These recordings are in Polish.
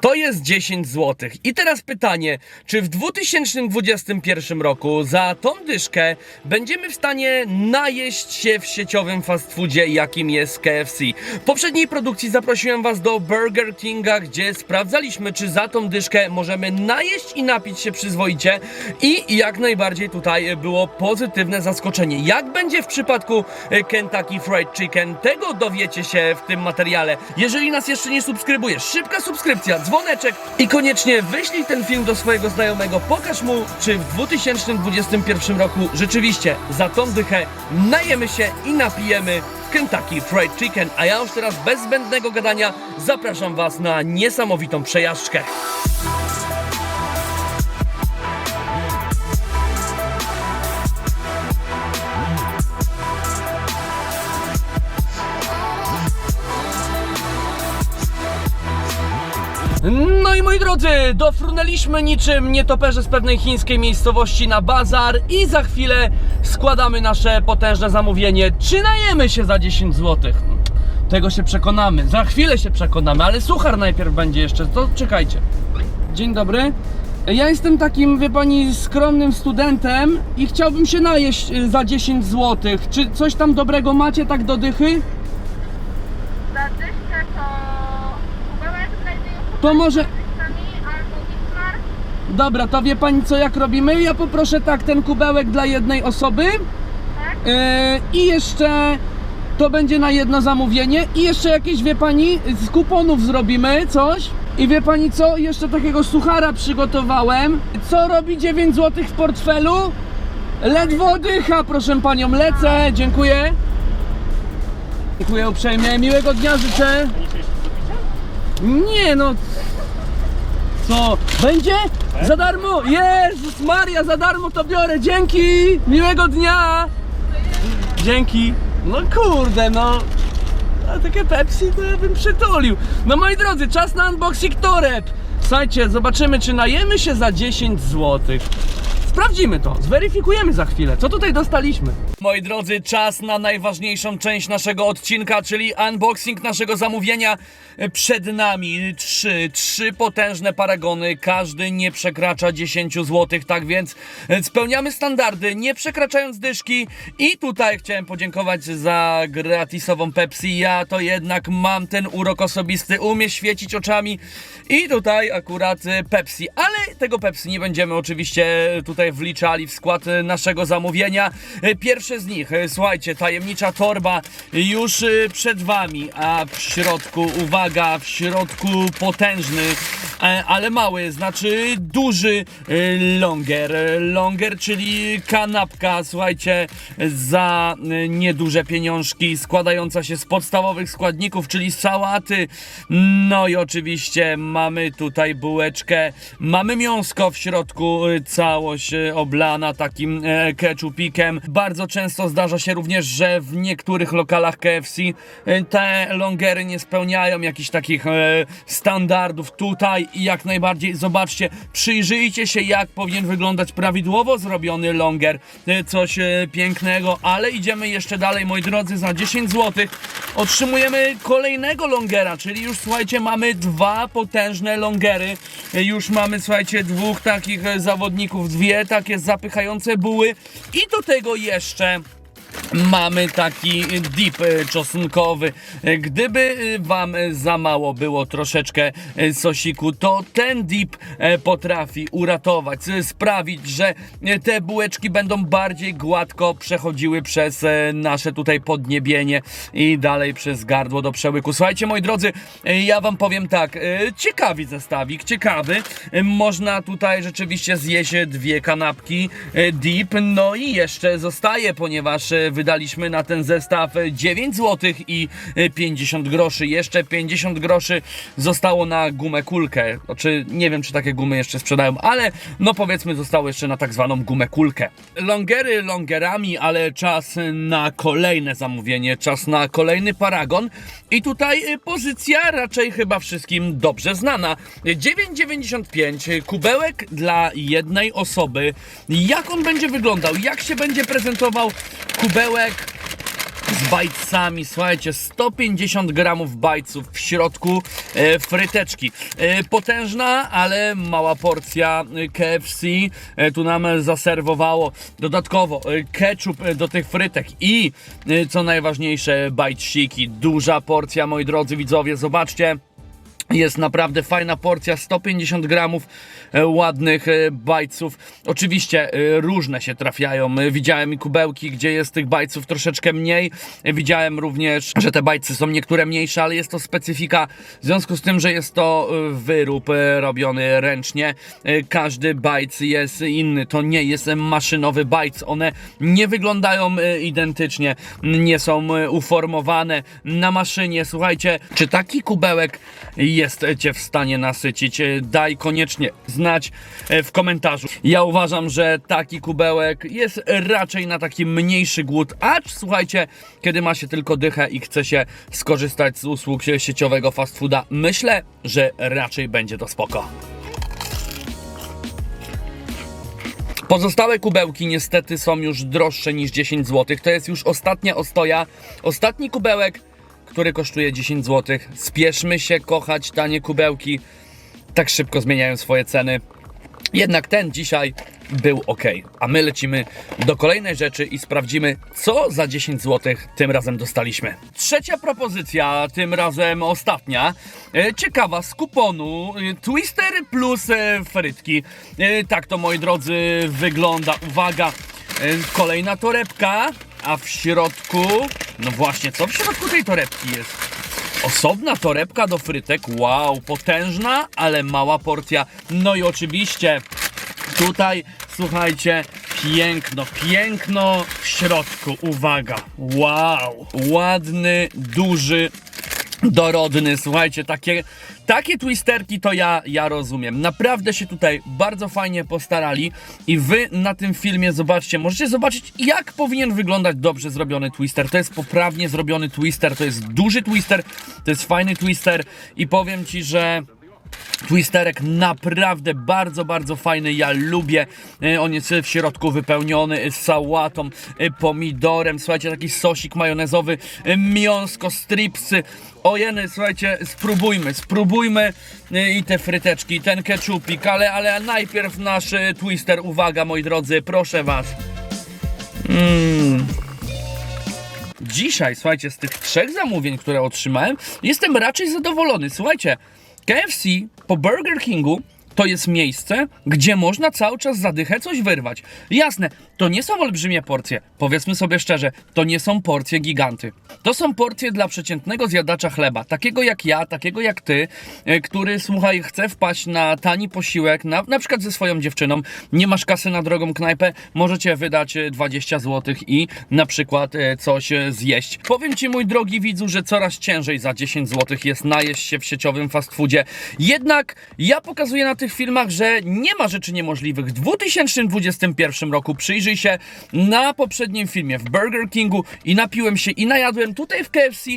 To jest 10 zł. I teraz pytanie, czy w 2021 roku za tą dyszkę będziemy w stanie najeść się w sieciowym fast foodzie, jakim jest KFC? W poprzedniej produkcji zaprosiłem Was do Burger Kinga, gdzie sprawdzaliśmy, czy za tą dyszkę możemy najeść i napić się przyzwoicie. I jak najbardziej tutaj było pozytywne zaskoczenie. Jak będzie w przypadku e, Kentucky Fried Chicken, tego dowiecie się w tym materiale. Jeżeli nas jeszcze nie subskrybujesz, szybka subskrypcja, dzwoneczek i koniecznie wyślij ten film do swojego znajomego. Pokaż mu, czy w 2021 roku rzeczywiście za tą dychę najemy się i napijemy Kentucky Fried Chicken. A ja już teraz bez zbędnego gadania zapraszam Was na niesamowitą przejażdżkę. No i moi drodzy, dofrunęliśmy niczym nietoperze z pewnej chińskiej miejscowości na bazar i za chwilę składamy nasze potężne zamówienie. Czy najemy się za 10 zł? Tego się przekonamy, za chwilę się przekonamy, ale suchar najpierw będzie jeszcze, to czekajcie. Dzień dobry. Ja jestem takim, wie pani, skromnym studentem i chciałbym się najeść y, za 10 zł. Czy coś tam dobrego macie tak do dychy? Za dyszkę to kubełek znajdują To może-. Dobra, to wie pani co jak robimy? Ja poproszę tak ten kubełek dla jednej osoby. Tak? Yy, I jeszcze to będzie na jedno zamówienie. I jeszcze jakieś, wie pani, z kuponów zrobimy coś. I wie pani co? Jeszcze takiego suchara przygotowałem. Co robi 9 zł w portfelu? Ledwo dycha, proszę panią, lecę. Dziękuję. Dziękuję uprzejmie. Miłego dnia życzę. Nie no. Co? Będzie? Za darmo? Jezus Maria, za darmo to biorę. Dzięki. Miłego dnia. Dzięki. No kurde, no. A takie Pepsi to ja bym przytulił. No moi drodzy, czas na unboxing toreb. Słuchajcie, zobaczymy czy najemy się za 10 zł. Sprawdzimy to, zweryfikujemy za chwilę. Co tutaj dostaliśmy? Moi drodzy, czas na najważniejszą część naszego odcinka, czyli unboxing naszego zamówienia. Przed nami trzy, trzy potężne paragony, każdy nie przekracza 10 zł, tak więc spełniamy standardy, nie przekraczając dyszki. I tutaj chciałem podziękować za gratisową Pepsi. Ja to jednak mam ten urok osobisty, umie świecić oczami. I tutaj akurat Pepsi, ale tego Pepsi nie będziemy oczywiście tutaj wliczali w skład e, naszego zamówienia. E, Pierwsze z nich, e, słuchajcie, tajemnicza torba już przed Wami, a w środku, uwaga, w środku potężny, ale mały, znaczy duży longer. Longer, czyli kanapka, słuchajcie, za nieduże pieniążki, składająca się z podstawowych składników, czyli sałaty. No i oczywiście mamy tutaj bułeczkę, mamy miąsko w środku, całość y, oblana takim e, ketchupikiem. Bardzo często zdarza się również, że w niektórych lokalach KFC y, te longery nie spełniają jakichś takich e, standardów. Tutaj i jak najbardziej zobaczcie, przyjrzyjcie się jak powinien wyglądać prawidłowo zrobiony longer. Coś e, pięknego, ale idziemy jeszcze dalej, moi drodzy, za 10 zł otrzymujemy kolejnego longera, czyli już słuchajcie, mamy dwa potężne longery. Już mamy, słuchajcie, dwóch takich e, zawodników, dwie takie zapychające buły. I do tego jeszcze Mamy taki dip e, czosnkowy. E, Gdyby e, wam za mało było troszeczkę sosiku, to ten dip potrafi uratować, sprawić, że te bułeczki będą bardziej gładko przechodziły przez nasze tutaj podniebienie i dalej przez gardło do przełyku. Słuchajcie, moi drodzy, ja wam powiem tak, ciekawy zestawik, ciekawy. Można tutaj rzeczywiście zjeść dwie kanapki dip, no i jeszcze zostaje, ponieważ e, wydaliśmy na ten zestaw e, 9 zł i e, 50 groszy. Jeszcze 50 groszy zostało na gumę kulkę. Znaczy, nie wiem, czy takie gumy jeszcze sprzedają, ale no powiedzmy, zostało jeszcze na tak zwaną gumę kulkę. Longery longerami, ale czas na kolejne zamówienie, czas na kolejny paragon. I tutaj e, pozycja raczej chyba wszystkim dobrze znana. 9,95 e, kubełek dla jednej osoby. Jak on będzie wyglądał? Jak się będzie prezentował kubełek z bajcami, słuchajcie, 150 gramów bajców w środku e, fryteczki. E, potężna, ale mała porcja e, KFC e, tu nam zaserwowało. Dodatkowo e, ketchup e, do tych frytek i e, co najważniejsze bajciki. Duża porcja, moi drodzy widzowie, zobaczcie. Jest naprawdę fajna porcja, 150 gramów e, ładnych e, bajców. Oczywiście e, różne się trafiają. Widziałem i kubełki, gdzie jest tych bajców troszeczkę mniej. Widziałem również, że te bajcy są niektóre mniejsze, ale jest to specyfika. W związku z tym, że jest to wyrób robiony ręcznie, każdy bajc jest inny. To nie jest maszynowy bajc. One nie wyglądają identycznie, nie są uformowane na maszynie. Słuchajcie, czy taki kubełek jest Cię w stanie nasycić? E, Daj koniecznie znać e, w komentarzu. Ja uważam, że taki kubełek jest raczej na taki mniejszy głód, acz słuchajcie, kiedy ma się tylko dychę i chce się skorzystać z usług sieciowego fast fooda, myślę, że raczej będzie to spoko. Pozostałe kubełki niestety są już droższe niż 10 zł. To jest już ostatnia ostoja. Ostatni kubełek, który kosztuje 10 zł. Spieszmy się kochać tanie kubełki. Tak szybko zmieniają swoje ceny. Jednak ten dzisiaj był ok. A my lecimy do kolejnej rzeczy i sprawdzimy, co za 10 zł tym razem dostaliśmy. Trzecia propozycja, tym razem ostatnia. E, Ciekawa, z kuponu e, Twister plus e, frytki. Tak to, moi drodzy, wygląda. Uwaga, kolejna torebka, a w środku... No właśnie, co w środku tej torebki jest? Osobna torebka do frytek, wow, potężna, ale mała porcja. No i oczywiście tutaj, słuchajcie, piękno, piękno w środku, uwaga, wow, ładny, duży, dorodny, słuchajcie, takie, takie twisterki to ja, ja rozumiem. Naprawdę się tutaj bardzo fajnie postarali i wy na tym filmie zobaczcie, możecie zobaczyć jak powinien wyglądać dobrze zrobiony twister. To jest poprawnie zrobiony twister, to jest duży twister, to jest fajny twister i powiem ci, że Twisterek naprawdę bardzo, bardzo fajny. Ja lubię. E, On jest w środku wypełniony sałatą, e, pomidorem. Słuchajcie, taki sosik majonezowy, e, miąsko, stripsy. Ojeny, słuchajcie, spróbujmy, spróbujmy i te fryteczki, i ten keczupik, ale, ale najpierw nasz twister. Uwaga, moi drodzy, proszę was. Dzisiaj, słuchajcie, z tych trzech zamówień, które otrzymałem, jestem raczej zadowolony. Słuchajcie, KFC po Burger Kingu to jest miejsce, gdzie można cały czas zadychę coś wyrwać. Jasne, to nie są olbrzymie porcje. Powiedzmy sobie szczerze, to nie są porcje giganty. To są porcje dla przeciętnego zjadacza chleba, takiego jak ja, takiego jak ty, e, który, słuchaj, chce wpaść na tani posiłek, na, na przykład ze swoją dziewczyną, nie masz kasy na drogą knajpę, możecie wydać e, 20 zł i na przykład e, coś e, zjeść. Powiem ci, mój drogi widzu, że coraz ciężej za 10 zł jest najeść się w sieciowym fast foodzie. Jednak ja pokazuję na tych filmach, że nie ma rzeczy niemożliwych. W 2021 roku przyjrzyj się na poprzednim filmie w Burger Kingu i napiłem się i najadłem. Tutaj w KFC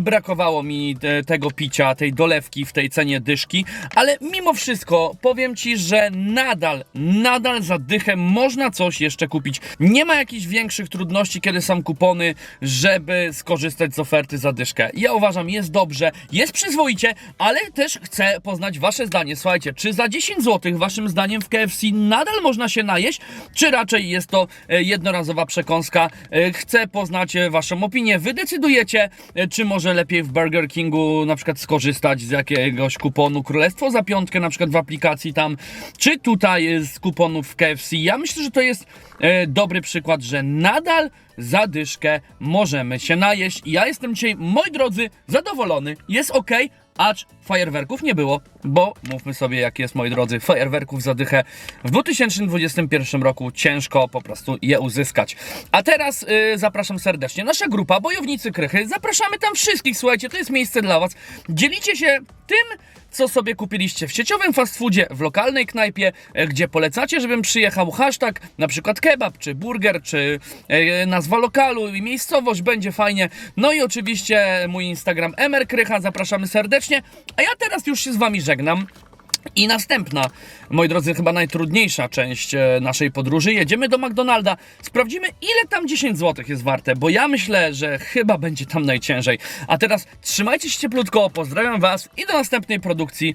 brakowało mi te, tego picia, tej dolewki w tej cenie dyszki, ale mimo wszystko powiem Ci, że nadal, nadal za dychę można coś jeszcze kupić. Nie ma jakichś większych trudności, kiedy są kupony, żeby skorzystać z oferty za dyszkę. Ja uważam, jest dobrze, jest przyzwoicie, ale też chcę poznać Wasze zdanie. Słuchajcie, czy za 10 zł Waszym zdaniem w KFC nadal można się najeść, czy raczej jest to e, jednorazowa przekąska? E, Chcę poznać e, Waszą opinię. Wy decydujecie, czy może lepiej w Burger Kingu na przykład skorzystać z jakiegoś kuponu Królestwo za piątkę, na przykład w aplikacji tam, czy tutaj z kuponów w KFC. Ja myślę, że to jest dobry przykład, że nadal za dyszkę możemy się najeść. Ja jestem dzisiaj, moi drodzy, zadowolony. Jest ok, acz fajerwerków nie było, bo mówmy sobie jak jest, moi drodzy, fajerwerków za dychę w 2021 roku ciężko po prostu je uzyskać. A teraz y, zapraszam serdecznie. Nasza grupa Bojownicy Krychy, zapraszamy tam wszystkich, słuchajcie, to jest miejsce dla Was. Dzielicie się tym, co sobie kupiliście w sieciowym fast foodzie, w lokalnej knajpie, e, gdzie polecacie, żebym przyjechał hashtag, na przykład kebab, czy burger, czy e, nazwa lokalu i miejscowość, będzie fajnie. No i oczywiście mój Instagram Emer Krycha, zapraszamy serdecznie. A ja teraz już się z Wami żegnam. I następna, moi drodzy, chyba najtrudniejsza część e, naszej podróży. Jedziemy do McDonalda, sprawdzimy ile tam 10 zł jest warte, bo ja myślę, że chyba będzie tam najciężej. A teraz trzymajcie się cieplutko, pozdrawiam Was i do następnej produkcji.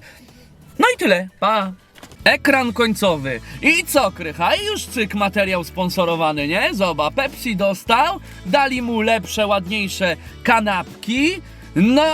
No i tyle, pa! Ekran końcowy. I co, Krycha? I już cyk, materiał sponsorowany, nie? Zobacz, Pepsi dostał, dali mu lepsze, ładniejsze kanapki. No,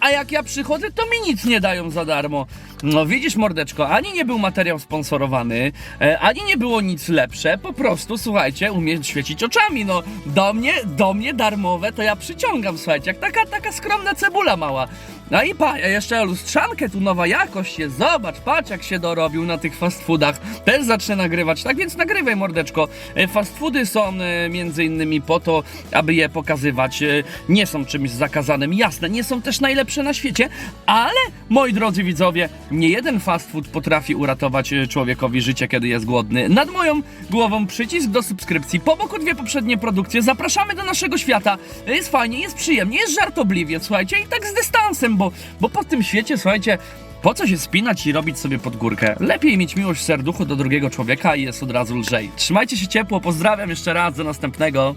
a jak ja przychodzę, to mi nic nie dają za darmo. No widzisz, mordeczko, ani nie był materiał sponsorowany, e, ani nie było nic lepsze, po prostu, słuchajcie, umie świecić oczami, no. Do mnie, do mnie darmowe to ja przyciągam, słuchajcie, jak taka, taka skromna cebula mała. No i pa, jeszcze lustrzankę, tu nowa jakość jest, zobacz, patrz jak się dorobił na tych fast foodach. Też zacznę nagrywać, tak więc nagrywaj mordeczko. E, Fast foody są e, między innymi po to, aby je pokazywać. E, Nie są czymś zakazanym, jasne, nie są też najlepsze na świecie, ale moi drodzy widzowie, nie jeden fast food potrafi uratować e, człowiekowi życie, kiedy jest głodny. Nad moją głową przycisk do subskrypcji, po boku dwie poprzednie produkcje, zapraszamy do naszego świata. Jest fajnie, jest przyjemnie, jest żartobliwie, słuchajcie, i tak z dystansem, bo, bo po tym świecie, słuchajcie, po co się spinać i robić sobie pod górkę? Lepiej mieć miłość w serduchu do drugiego człowieka i jest od razu lżej. Trzymajcie się ciepło, pozdrawiam jeszcze raz, do następnego.